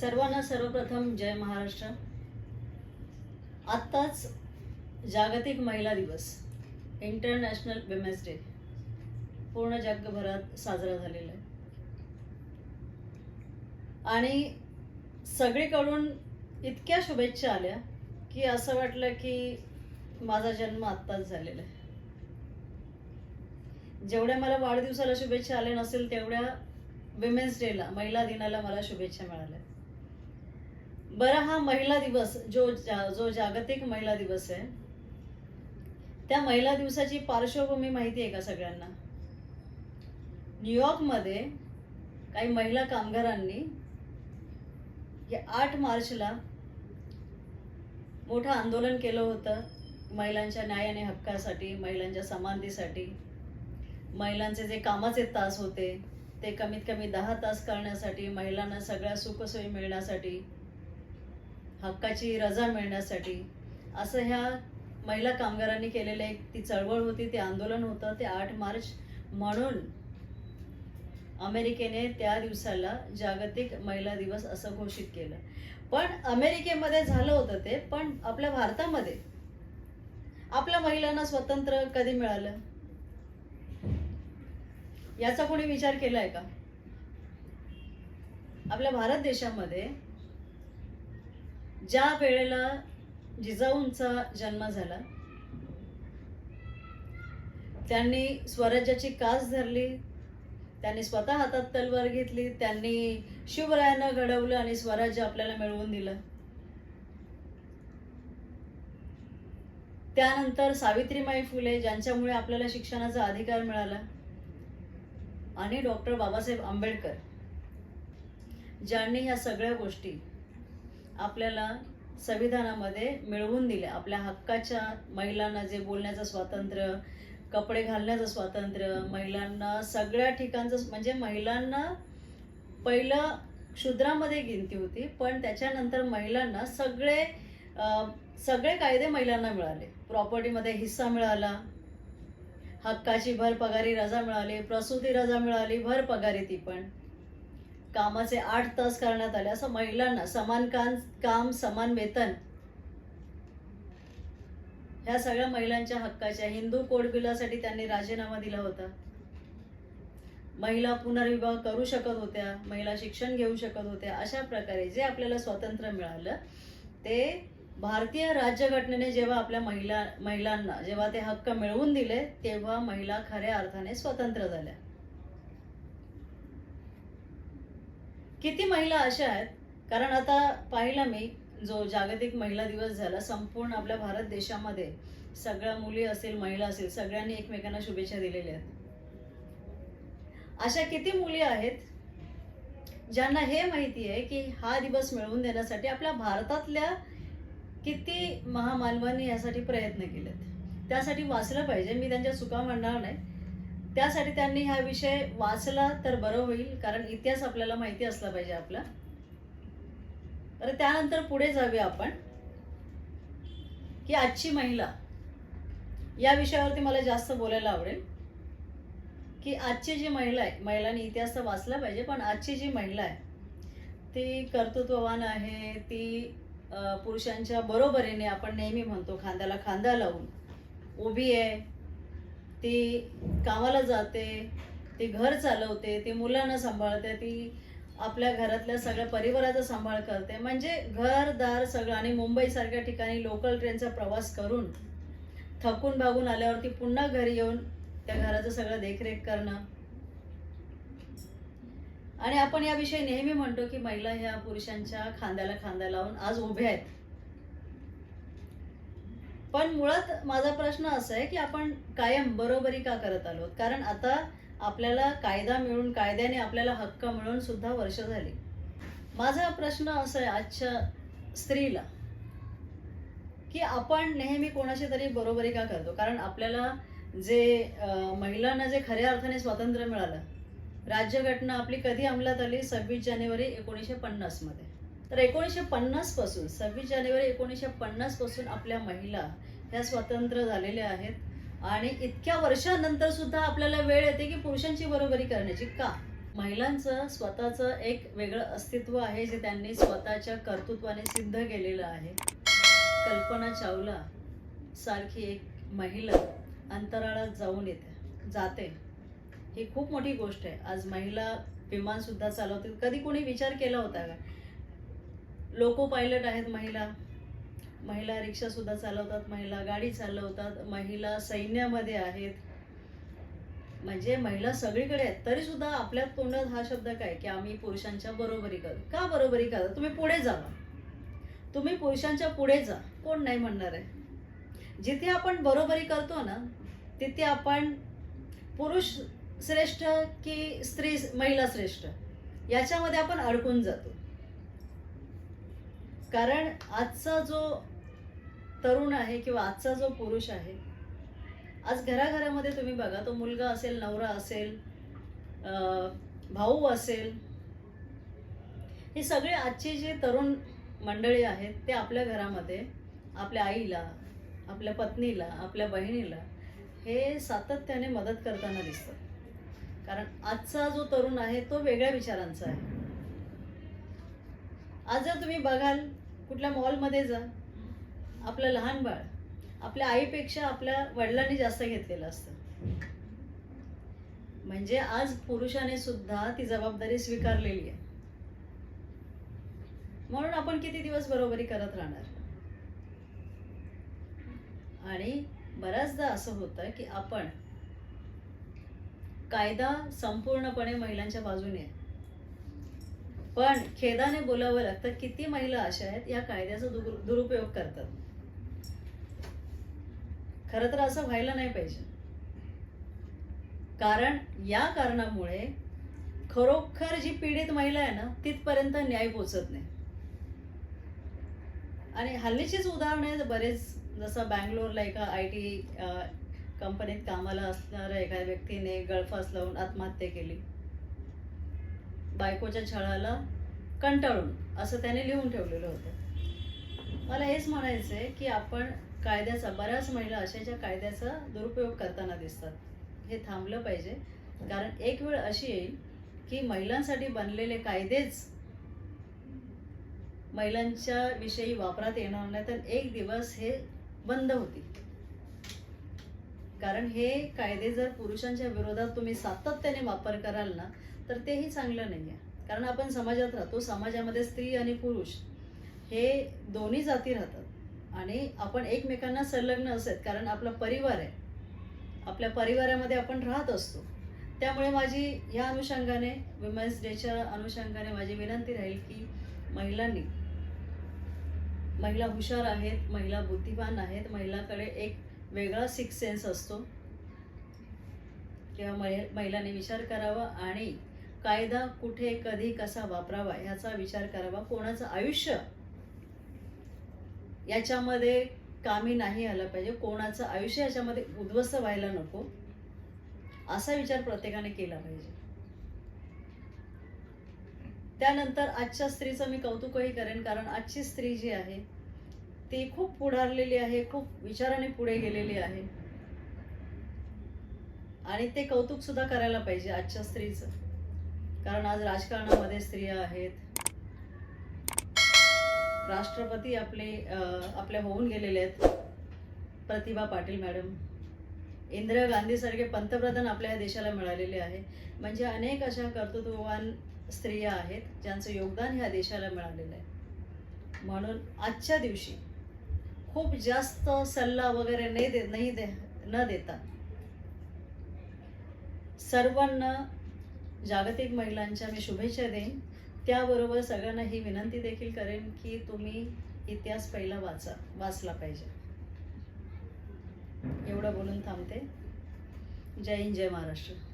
सर्वांना सर्वप्रथम जय महाराष्ट्र. आत्ताच जागतिक महिला दिवस इंटरनॅशनल विमेन्स डे पूर्ण जगभरात साजरा झालेला आहे. आणि सगळीकडून इतक्या शुभेच्छा आल्या की असं वाटलं की माझा जन्म आत्ताच झालेला आहे. जेवढ्या मला वाढदिवसाला शुभेच्छा आल्या नसेल तेवढ्या विमेन्स डेला महिला दिनाला मला शुभेच्छा मिळाल्या. बरं हा महिला दिवस जो जो जागतिक महिला दिवस आहे त्या महिला दिवसाची पार्श्वभूमी माहिती आहे का सगळ्यांना? न्यूयॉर्कमध्ये काही महिला कामगारांनी आठ मार्चला मोठं आंदोलन केलं होतं महिलांच्या न्याय आणि हक्कासाठी महिलांच्या समानतेसाठी. महिलांचे जे कामाचे तास होते ते कमीत कमी दहा तास करण्यासाठी महिलांना सगळ्या सुखसोयी मिळण्यासाठी. हक्काची रजा मिळण्यासाठी. असं ह्या महिला कामगारांनी केलेलं एक ती चळवळ होती ते आंदोलन होतं. ते आठ मार्च म्हणून अमेरिकेने त्या दिवसाला जागतिक महिला दिवस असं घोषित केलं. पण अमेरिकेमध्ये झालं होतं ते पण आपल्या भारतामध्ये आपल्या महिलांना स्वतंत्र कधी मिळालं? याचा कोणी विचार केलाय का? आपल्या भारत देशामध्ये ज्या वेळेला जिजाऊंचा जन्म झाला त्यांनी स्वराज्याची कास धरली त्यांनी स्वतः हातात तलवार घेतली त्यांनी शिवरायांना घडवलं आणि स्वराज्य आपल्याला मिळवून दिलं. त्यानंतर सावित्रीमाई फुले ज्यांच्यामुळे आपल्याला शिक्षणाचा अधिकार मिळाला आणि डॉक्टर बाबासाहेब आंबेडकर ज्यांनी ह्या सगळ्या गोष्टी आपल्याला संविधानामध्ये मिळवून दिले. आपल्या हक्काच्या महिलांना जे बोलण्याचं स्वातंत्र्य कपडे घालण्याचं स्वातंत्र्य महिलांना सगळ्या ठिकाणचं म्हणजे महिलांना पहिलं शूद्रामध्ये गिनती होती पण त्याच्यानंतर महिलांना सगळे सगळे कायदे महिलांना मिळाले. प्रॉपर्टीमध्ये हिस्सा मिळाला हक्काची भर पगारी रजा मिळाली प्रसूती रजा मिळाली भर पगारी ती पण. कामाचे आठ तास करण्यात आले. असं महिलांना समान काम काम समान वेतन ह्या सगळ्या महिलांच्या हक्काच्या हिंदू कोड बिलासाठी त्यांनी राजीनामा दिला होता. महिला पुनर्विवाह करू शकत होत्या महिला शिक्षण घेऊ शकत होत्या अशा प्रकारे जे आपल्याला स्वातंत्र्य मिळालं ते भारतीय राज्यघटनेने जेव्हा आपल्या महिला महिलांना जेव्हा ते हक्क मिळवून दिले तेव्हा महिला खऱ्या अर्थाने स्वतंत्र झाल्या. किती महिला अशा आहेत? कारण आता पाहिलं मी जो जागतिक महिला दिवस झाला संपूर्ण आपल्या भारत देशामध्ये सगळ्या मुली असेल महिला असेल सगळ्यांनी एकमेकांना शुभेच्छा दिलेल्या आहेत. अशा किती मुली आहेत ज्यांना हे माहिती आहे की हा दिवस मिळवून देण्यासाठी आपल्या भारतातल्या किती महामानवांनी यासाठी प्रयत्न केलेत. त्यासाठी वाचलं पाहिजे. मी त्यांच्या चुका म्हणणार नाही. त्यासाठी त्यांनी हा विषय वाचला तर बरं होईल कारण इतिहास आपल्याला माहिती असला पाहिजे आपला. तर त्यानंतर पुढे जाऊया आपण. की आजची महिला या विषयावरती मला जास्त बोलायला आवडेल. की आजची जी महिला आहे महिलांनी इतिहास तर वाचला पाहिजे पण आजची जी महिला आहे ती कर्तृत्ववान आहे ती पुरुषांच्या बरोबरीने आपण नेहमी म्हणतो खांद्याला खांदा लावून उभी आहे ती कामाला जाते ती घर चालवते ती मुलांना सांभाळते ती आपल्या घरातल्या सगळ्या परिवाराचा सांभाळ करते. म्हणजे घरदार सगळं आणि मुंबईसारख्या ठिकाणी लोकल ट्रेनचा प्रवास करून थकून भागून आल्यावरती पुन्हा घरी येऊन त्या घराचं सगळं देखरेख करणं. आणि आपण याविषयी नेहमी म्हणतो की महिला ह्या पुरुषांच्या खांद्याला खांदा लावून आज उभ्या आहेत. पण मुळात माझा प्रश्न असा आहे की आपण कायम बरोबरी का करत आलो कारण आता आपल्याला कायदा मिळून कायद्याने आपल्याला हक्क मिळून सुद्धा वर्ष झाली. माझा प्रश्न असा आहे आजच्या स्त्रीला की आपण नेहमी कोणाशी तरी बरोबरी का करतो? कारण आपल्याला जे महिलांना जे खऱ्या अर्थाने स्वातंत्र्य मिळालं राज्यघटना आपली कधी अंमलात आली? सव्वीस जानेवारी एकोणीसशे पन्नासमध्ये तर एकोणीसशे पन्नासपासून सव्वीस जानेवारी एकोणीसशे पन्नासपासून आपल्या महिला ह्या स्वतंत्र झालेल्या आहेत. आणि इतक्या वर्षानंतर सुद्धा आपल्याला वेळ येते की पुरुषांची बरोबरी करण्याची. का? महिलांचं स्वतःचं एक वेगळं अस्तित्व आहे जे त्यांनी स्वतःच्या कर्तृत्वाने सिद्ध केलेलं आहे. कल्पना चावला सारखी एक महिला अंतराळात जाऊन येते जाते. ही खूप मोठी गोष्ट आहे. आज महिला विमान सुद्धा चालवते कधी कोणी विचार केला होता का? लोको पायलट आहेत महिला. महिला रिक्षा सुद्धा चालवतात महिला गाडी चालवतात महिला सैन्यामध्ये आहेत. म्हणजे महिला सगळीकडे आहेत. तरी सुद्धा आपल्या तोंडात हा शब्द काय? की आम्ही पुरुषांच्या बरोबरी करू का बरोबरी करा तुम्ही पुढे जावा तुम्ही पुरुषांच्या पुढे जा. कोण नाही म्हणणार आहे. जिथे आपण बरोबरी करतो ना तिथे आपण पुरुष श्रेष्ठ की स्त्री महिला श्रेष्ठ? याच्यामध्ये आपण अडकून जातो. कारण आजचा जो तरुण आहे किंवा आजचा जो पुरुष आहे आज घराघरामध्ये तुम्ही बघा तो मुलगा असेल नवरा असेल भाऊ असेल हे सगळे आजचे जे तरुण मंडळी आहेत ते आपल्या घरामध्ये आपल्या आईला आपल्या पत्नीला आपल्या बहिणीला हे सातत्याने मदत करताना दिसतं कारण आजचा जो तरुण आहे तो वेगळ्या विचारांचा आहे. आज जर तुम्ही बघाल कुठल्या मॉलमध्ये जा आपलं लहान बाळ आपल्या आईपेक्षा आपल्या वडिलांनी जास्त घेतलेलं असतं. म्हणजे आज पुरुषाने सुद्धा ती जबाबदारी स्वीकारलेली आहे. म्हणून आपण किती दिवस बरोबरी करत राहणार? आणि बऱ्याचदा असं होतं की आपण कायदा संपूर्णपणे महिलांच्या बाजूने आहे पण खेदाने बोलावं लागतं किती महिला अशा आहेत या कायद्याचा दुरुपयोग करतात. खरं तर असं व्हायला नाही पाहिजे. कारण या कारणामुळे खरोखर जी पीडित महिला आहे ना तिथपर्यंत न्याय पोचत नाही. आणि हल्लीचीच उदाहरणे बरेच जसं बँगलोरला एका आय टी कंपनीत कामाला असणाऱ्या एका व्यक्तीने गळफास लावून आत्महत्या केली. बायकोच्या छळाला कंटाळून असं त्याने लिहून ठेवलेलं होतं. मला हेच म्हणायचं आहे की आपण कायद्याचा बऱ्याच महिला अशाच्या कायद्याचा दुरुपयोग करताना दिसतात. हे थांबलं पाहिजे. कारण एक वेळ अशी येईल की महिलांसाठी बनलेले कायदेच महिलांच्या विषयी वापरात येणार नाही तर एक दिवस हे बंद होतील. कारण हे कायदे जर पुरुषांच्या विरोधात तुम्ही सातत्याने वापर कराल ना तर तेही चांगलं नाही आहे कारण आपण समाजात राहतो समाजामध्ये स्त्री आणि पुरुष हे दोन्ही जाती राहतात. आणि आपण एकमेकांना संलग्न असत कारण आपला परिवार आहे. आपल्या परिवारामध्ये आपण राहत असतो. त्यामुळे माझी ह्या अनुषंगाने विमेन्स डेच्या अनुषंगाने माझी विनंती राहील की महिलांनी महिला हुशार आहेत महिला बुद्धिमान आहेत महिलाकडे एक वेगळा सिक्स सेन्स असतो. किंवा महि महिलांनी विचार करावा आणि कायदा कुठे कधी कसा वापरावा ह्याचा विचार करावा कोणाचं आयुष्य याच्यामध्ये कामी नाही आलं पाहिजे कोणाचं आयुष्य याच्यामध्ये उद्ध्वस्त व्हायला नको असा विचार प्रत्येकाने केला पाहिजे. त्यानंतर आजच्या स्त्रीचं मी कौतुकही करेन कारण आजची स्त्री जी आहे ती खूप पुढारलेली आहे खूप विचाराने पुढे गेलेली आहे. आणि ते कौतुक सुद्धा करायला पाहिजे आजच्या स्त्रीचं. कारण आज राजकारणामध्ये स्त्रिया आहेत. राष्ट्रपती आपले आपल्या आपले होऊन गेलेले आहेत. प्रतिभा पाटील मॅडम. इंदिरा गांधीसारखे पंतप्रधान आपल्या या देशाला मिळालेले आहे. म्हणजे अनेक अशा कर्तृत्ववान स्त्रिया आहेत ज्यांचं योगदान ह्या देशाला मिळालेलं आहे. म्हणून आजच्या दिवशी खूप जास्त सल्ला वगैरे नाही दे नाही दे न देता सर्वांना जागतिक महिलांच्या मी शुभेच्छा देईन. त्याबरोबर सगळ्यांना ही विनंती देखील करेन की तुम्ही इतिहास पहिला वाचा वाचला पाहिजे. एवढं बोलून थांबते. जय हिंद जय महाराष्ट्र.